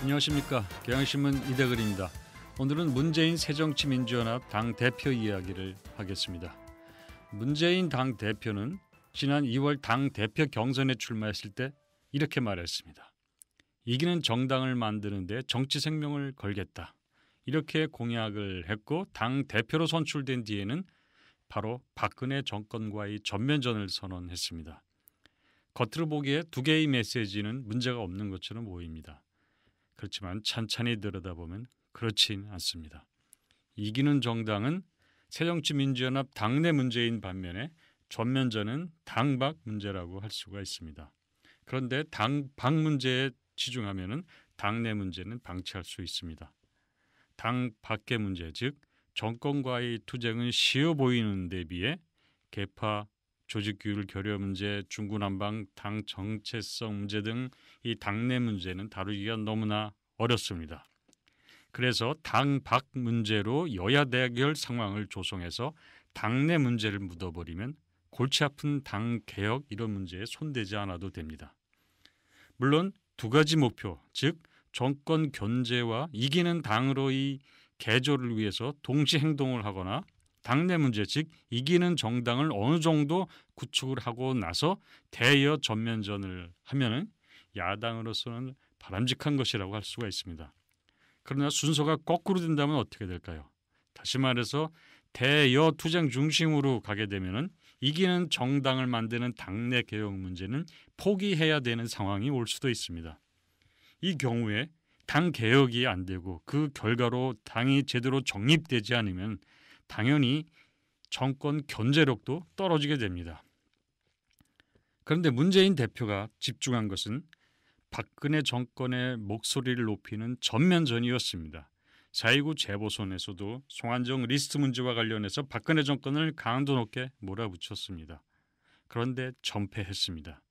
안녕하십니까 경향신문 이대글입니다. 오늘은 문재인 새정치민주연합 당 대표 이야기를 하겠습니다. 문재인 당 대표는 지난 2월 당 대표 경선에 출마했을 때 이렇게 말했습니다. 이기는 정당을 만드는데 정치 생명을 걸겠다. 이렇게 공약을 했고 당 대표로 선출된 뒤에는 바로 박근혜 정권과의 전면전을 선언했습니다. 겉으로 보기에 두 개의 메시지는 문제가 없는 것처럼 보입니다. 그렇지만 찬찬히 들여다보면 그렇진 않습니다. 이기는 정당은 새정치민주연합 당내 문제인 반면에 전면전은 당박 문제라고 할 수가 있습니다. 그런데 당 박 문제에 치중하면은 당내 문제는 방치할 수 있습니다. 당 밖의 문제, 즉 정권과의 투쟁은 쉬워 보이는 데 비해 개파 조직 규율 결여 문제, 중구난방 당 정체성 문제 등 이 당내 문제는 다루기가 너무나 어렵습니다. 그래서 당 밖 문제로 여야 대결 상황을 조성해서 당내 문제를 묻어버리면 골치 아픈 당 개혁 이런 문제에 손대지 않아도 됩니다. 물론 두 가지 목표, 즉 정권 견제와 이기는 당으로의 개조를 위해서 동시 행동을 하거나 당내 문제 즉 이기는 정당을 어느 정도 구축을 하고 나서 대여 전면전을 하면은 야당으로서는 바람직한 것이라고 할 수가 있습니다. 그러나 순서가 거꾸로 된다면 어떻게 될까요? 다시 말해서 대여 투쟁 중심으로 가게 되면은 이기는 정당을 만드는 당내 개혁 문제는 포기해야 되는 상황이 올 수도 있습니다. 이 경우에 당 개혁이 안 되고 그 결과로 당이 제대로 정립되지 않으면 당연히 정권 견제력도 떨어지게 됩니다. 그런데 문재인 대표가 집중한 것은 박근혜 정권의 목소리를 높이는 전면전이었습니다. 4.29 재보선에서도 송환정 리스트 문제와 관련해서 박근혜 정권을 강도 높게 몰아붙였습니다. 그런데 전패했습니다.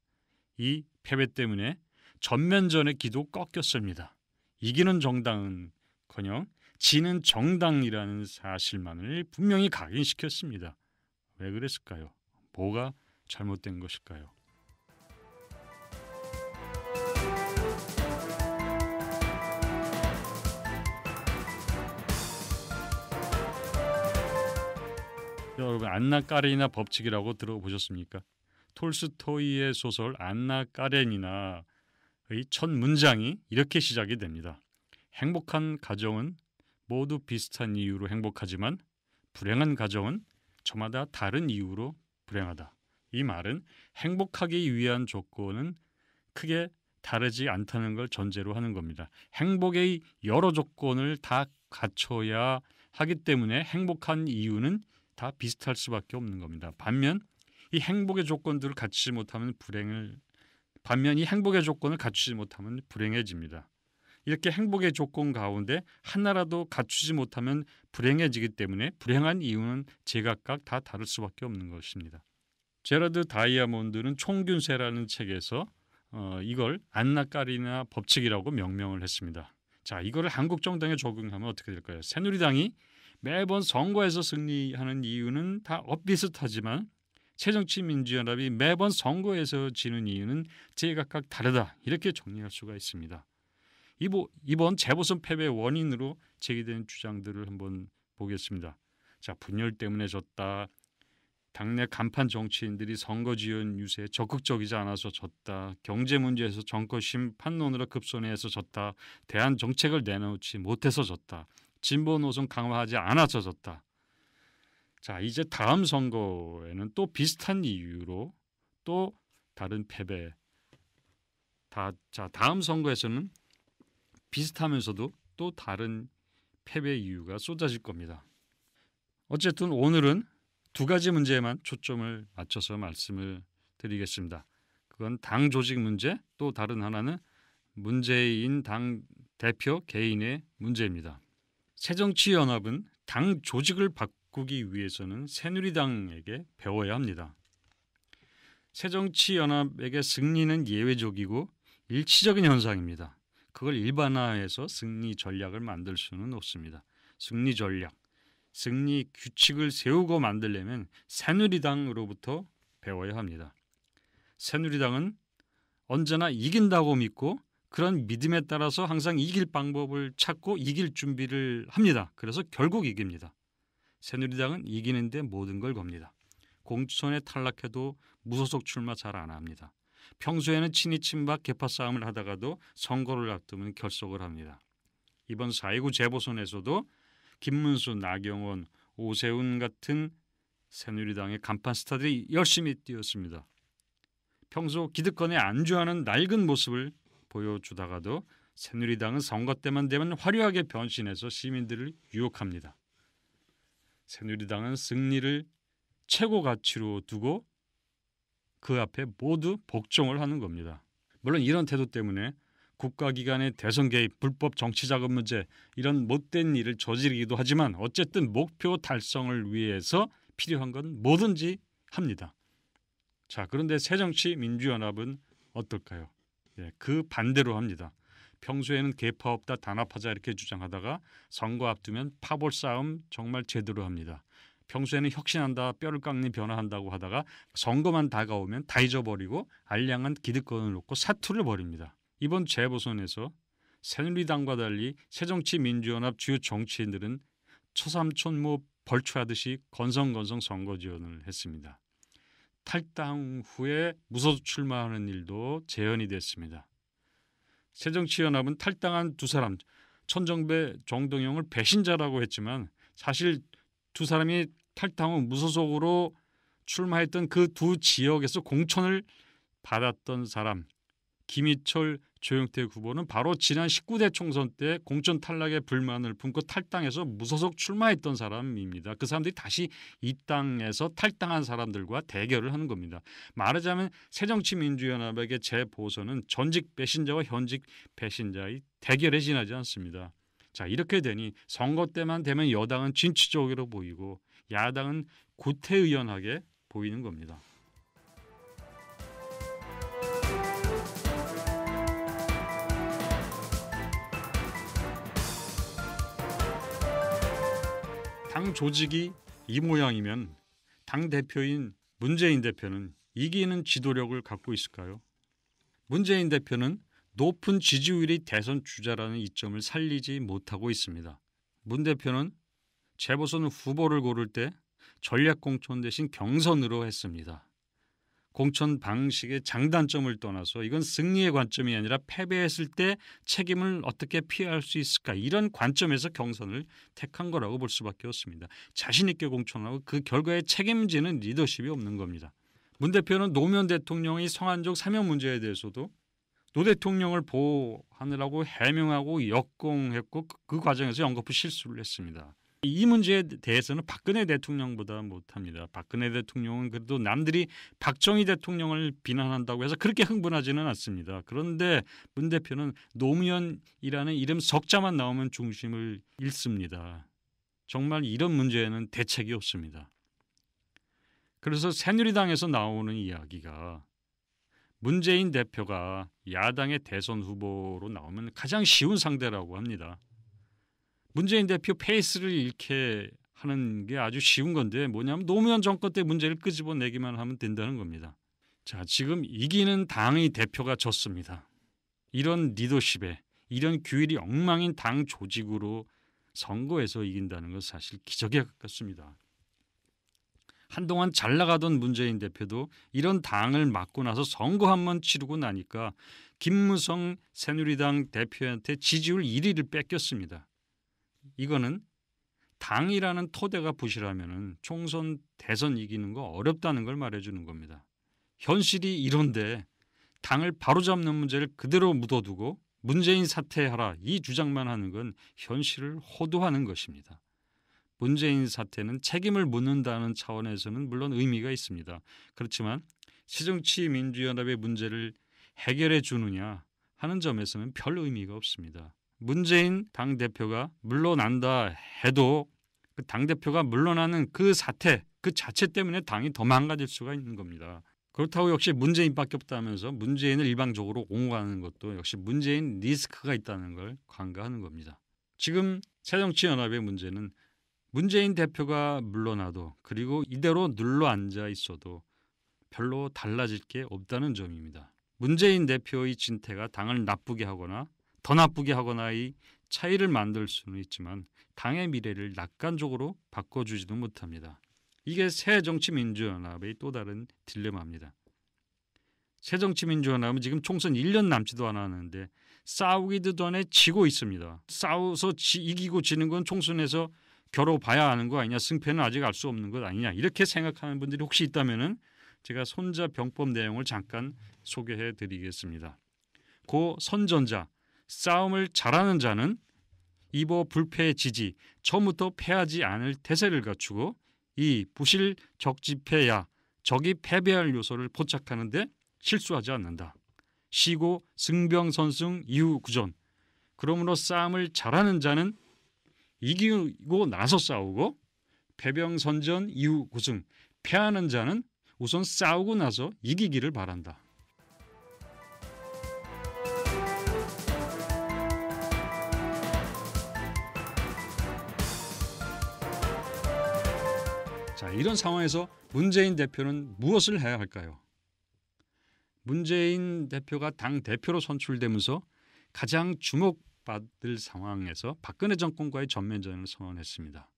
이 패배 때문에 전면전의 기도 꺾였습니다. 이기는 정당은커녕 지는 정당이라는 사실만을 분명히 각인시켰습니다. 왜 그랬을까요? 뭐가 잘못된 것일까요? 여러분 안나 까렌이나 법칙이라고 들어보셨습니까? 톨스토이의 소설 안나 까렌이나의 첫 문장이 이렇게 시작이 됩니다. 행복한 가정은 모두 비슷한 이유로 행복하지만 불행한 가정은 저마다 다른 이유로 불행하다. 이 말은 행복하기 위한 조건은 크게 다르지 않다는 걸 전제로 하는 겁니다. 행복의 여러 조건을 다 갖춰야 하기 때문에 행복한 이유는 다 비슷할 수밖에 없는 겁니다. 반면 이 행복의 조건들을 갖추지 못하면 불행을 반면 이 행복의 조건을 갖추지 못하면 불행해집니다. 이렇게 행복의 조건 가운데 하나라도 갖추지 못하면 불행해지기 때문에 불행한 이유는 제각각 다 다를 수밖에 없는 것입니다. 제라드 다이아몬드는 총균세라는 책에서 어, 이걸 안나까리나 법칙이라고 명명을 했습니다. 자, 이거를 한국 정당에 적용하면 어떻게 될까요? 새누리당이 매번 선거에서 승리하는 이유는 다 엇비슷하지만 새정치민주연합이 매번 선거에서 지는 이유는 제각각 다르다 이렇게 정리할 수가 있습니다. 이번 재보선 패배 원인으로 제기된 주장들을 한번 보겠습니다. 자, 분열 때문에 졌다. 당내 간판 정치인들이 선거 지원 유세에 적극적이지 않아서 졌다. 경제 문제에서 정권 심판론으로 급손해서 졌다. 대안 정책을 내놓지 못해서 졌다. 진보 노선 강화하지 않아서 졌다. 자, 이제 다음 선거에는 또 비슷한 이유로 또 다른 패배. 다, 자, 다음 선거에서는 비슷하면서도 또 다른 패배 이유가 쏟아질 겁니다. 어쨌든 오늘은 두 가지 문제에만 초점을 맞춰서 말씀을 드리겠습니다. 그건 당 조직 문제, 또 다른 하나는 문재인 당 대표 개인의 문제입니다. 새정치연합은 당 조직을 바꾸기 위해서는 새누리당에게 배워야 합니다. 새정치연합에게 승리는 예외적이고 일치적인 현상입니다. 그걸 일반화해서 승리 전략을 만들 수는 없습니다. 승리 전략, 승리 규칙을 세우고 만들려면 새누리당으로부터 배워야 합니다. 새누리당은 언제나 이긴다고 믿고 그런 믿음에 따라서 항상 이길 방법을 찾고 이길 준비를 합니다. 그래서 결국 이깁니다. 새누리당은 이기는데 모든 걸 겁니다. 공천에 탈락해도 무소속 출마 잘 안 합니다. 평소에는 친이 친박 개파 싸움을 하다가도 선거를 앞두면 결속을 합니다. 이번 4.29 재보선에서도 김문수, 나경원, 오세훈 같은 새누리당의 간판 스타들이 열심히 뛰었습니다. 평소 기득권에 안주하는 낡은 모습을 보여주다가도 새누리당은 선거 때만 되면 화려하게 변신해서 시민들을 유혹합니다. 새누리당은 승리를 최고 가치로 두고 그 앞에 모두 복종을 하는 겁니다. 물론 이런 태도 때문에 국가기관의 대선 개입, 불법 정치 자금 문제 이런 못된 일을 저지르기도 하지만 어쨌든 목표 달성을 위해서 필요한 건 뭐든지 합니다. 자 그런데 새정치민주연합은 어떨까요? 예, 그 반대로 합니다. 평소에는 개파 없다 단합하자 이렇게 주장하다가 선거 앞두면 파벌 싸움 정말 제대로 합니다. 평소에는 혁신한다 뼈를 깎는 변화한다고 하다가 선거만 다가오면 다 잊어버리고 알량한 기득권을 놓고 사투를 벌입니다. 이번 재보선에서 새누리당과 달리 새정치민주연합 주요 정치인들은 초삼촌 뭐 벌초하듯이 건성건성 선거 지원을 했습니다. 탈당 후에 무소속 출마하는 일도 재현이 됐습니다. 새정치연합은 탈당한 두 사람 천정배 정동영을 배신자라고 했지만 사실 두 사람이 탈당 후 무소속으로 출마했던 그 두 지역에서 공천을 받았던 사람 김희철 조영태 후보는 바로 지난 19대 총선 때 공천 탈락에 불만을 품고 탈당해서 무소속 출마했던 사람입니다. 그 사람들이 다시 이 땅에서 탈당한 사람들과 대결을 하는 겁니다. 말하자면 새정치민주연합에게 재보선은 전직 배신자와 현직 배신자의 대결에 지나지 않습니다. 자 이렇게 되니 선거 때만 되면 여당은 진취적으로 보이고 야당은 구태의연하게 보이는 겁니다. 당 조직이 이 모양이면 당 대표인 문재인 대표는 이기는 지도력을 갖고 있을까요? 문재인 대표는 높은 지지율이 대선 주자라는 이점을 살리지 못하고 있습니다. 문 대표는 재보선 후보를 고를 때 전략 공천 대신 경선으로 했습니다. 공천 방식의 장단점을 떠나서 이건 승리의 관점이 아니라 패배했을 때 책임을 어떻게 피할 수 있을까 이런 관점에서 경선을 택한 거라고 볼 수밖에 없습니다. 자신 있게 공천하고 그 결과에 책임지는 리더십이 없는 겁니다. 문 대표는 노무현 대통령의 성한적 사명 문제에 대해서도 노 대통령을 보호하느라고 해명하고 역공했고 그 과정에서 연거푸 실수를 했습니다. 이 문제에 대해서는 박근혜 대통령보다 못합니다. 박근혜 대통령은 그래도 남들이 박정희 대통령을 비난한다고 해서 그렇게 흥분하지는 않습니다. 그런데 문 대표는 노무현이라는 이름 석자만 나오면 중심을 잃습니다. 정말 이런 문제에는 대책이 없습니다. 그래서 새누리당에서 나오는 이야기가 문재인 대표가 야당의 대선 후보로 나오면 가장 쉬운 상대라고 합니다. 문재인 대표 페이스를 잃게 하는 게 아주 쉬운 건데 뭐냐면 노무현 정권 때 문제를 끄집어내기만 하면 된다는 겁니다. 자, 지금 이기는 당의 대표가 졌습니다. 이런 리더십에 이런 규율이 엉망인 당 조직으로 선거에서 이긴다는 건 사실 기적에 가깝습니다. 한동안 잘 나가던 문재인 대표도 이런 당을 맡고 나서 선거 한 번 치르고 나니까 김무성 새누리당 대표한테 지지율 1위를 뺏겼습니다. 이거는 당이라는 토대가 부실하면 총선 대선 이기는 거 어렵다는 걸 말해주는 겁니다. 현실이 이런데 당을 바로잡는 문제를 그대로 묻어두고 문재인 사퇴하라 이 주장만 하는 건 현실을 호도하는 것입니다. 문재인 사태는 책임을 묻는다는 차원에서는 물론 의미가 있습니다. 그렇지만 새정치 민주연합의 문제를 해결해 주느냐 하는 점에서는 별 의미가 없습니다. 문재인 당 대표가 물러난다 해도 그 당 대표가 물러나는 그 사태 그 자체 때문에 당이 더 망가질 수가 있는 겁니다. 그렇다고 역시 문재인밖에 없다면서 문재인을 일방적으로 옹호하는 것도 역시 문재인 리스크가 있다는 걸 간과하는 겁니다. 지금 새정치연합의 문제는 문재인 대표가 물러나도 그리고 이대로 눌러 앉아 있어도 별로 달라질 게 없다는 점입니다. 문재인 대표의 진퇴가 당을 나쁘게 하거나 더 나쁘게 하거나의 차이를 만들 수는 있지만 당의 미래를 낙관적으로 바꿔주지도 못합니다. 이게 새정치민주연합의 또 다른 딜레마입니다. 새정치민주연합은 지금 총선 1년 남지도 않았는데 싸우기도 전에 지고 있습니다. 싸워서 지, 이기고 지는 건 총선에서 겨뤄봐야 하는 거 아니냐 승패는 아직 알 수 없는 것 아니냐 이렇게 생각하는 분들이 혹시 있다면은 제가 손자 병법 내용을 잠깐 소개해 드리겠습니다. 고 선전자 싸움을 잘하는 자는 이보 불패 지지 처음부터 패하지 않을 태세를 갖추고 이 부실 적지패야 적이 패배할 요소를 포착하는데 실수하지 않는다. 시고 승병선승 이후 구전 그러므로 싸움을 잘하는 자는 이기고 나서 싸우고 패병선전 이후 구승 패하는 자는 우선 싸우고 나서 이기기를 바란다. 자, 이런 상황에서 문재인 대표는 무엇을 해야 할까요? 문재인 대표가 당 대표로 선출되면서 가장 주목 받을 상황에서 박근혜 정권과의 전면전을 선언했습니다.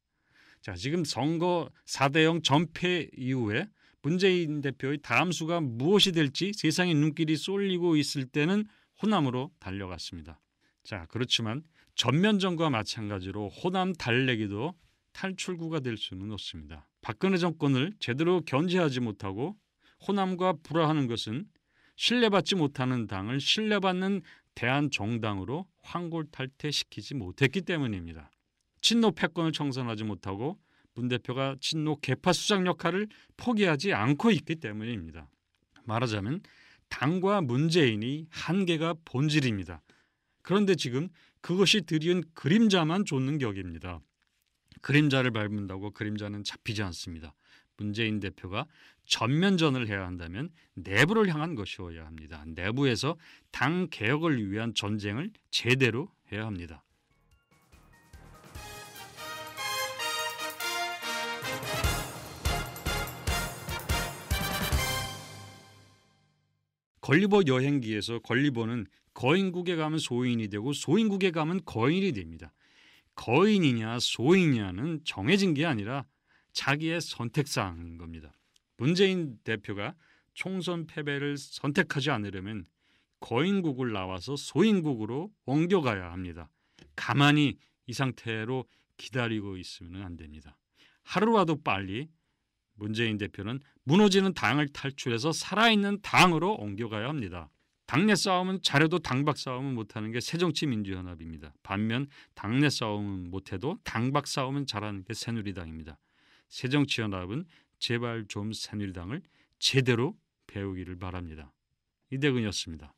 자, 지금 선거 4대0 전패 이후에 문재인 대표의 다음 수가 무엇이 될지 세상의 눈길이 쏠리고 있을 때는 호남으로 달려갔습니다. 자, 그렇지만 전면전과 마찬가지로 호남 달래기도 탈출구가 될 수는 없습니다. 박근혜 정권을 제대로 견제하지 못하고 호남과 불화하는 것은 신뢰받지 못하는 당을 신뢰받는 대한 정당으로 황골탈퇴시키지 못했기 때문입니다. 친노 패권을 청산하지 못하고 문 대표가 친노 개파 수장 역할을 포기하지 않고 있기 때문입니다. 말하자면 당과 문재인이 한계가 본질입니다. 그런데 지금 그것이 드리운 그림자만 쫓는 격입니다. 그림자를 밟는다고 그림자는 잡히지 않습니다. 문재인 대표가 전면전을 해야 한다면 내부를 향한 것이어야 합니다. 내부에서 당 개혁을 위한 전쟁을 제대로 해야 합니다. 걸리버 여행기에서 걸리버는 거인국에 가면 소인이 되고 소인국에 가면 거인이 됩니다. 거인이냐 소인이냐는 정해진 게 아니라 자기의 선택사항인 겁니다. 문재인 대표가 총선 패배를 선택하지 않으려면 거인국을 나와서 소인국으로 옮겨가야 합니다. 가만히 이 상태로 기다리고 있으면 안 됩니다. 하루라도 빨리 문재인 대표는 무너지는 당을 탈출해서 살아있는 당으로 옮겨가야 합니다. 당내 싸움은 잘해도 당박 싸움은 못하는 게 새정치민주연합입니다. 반면 당내 싸움은 못해도 당박 싸움은 잘하는 게 새누리당입니다. 새정치연합은 제발 좀 새누리당을 제대로 배우기를 바랍니다. 이대근이었습니다.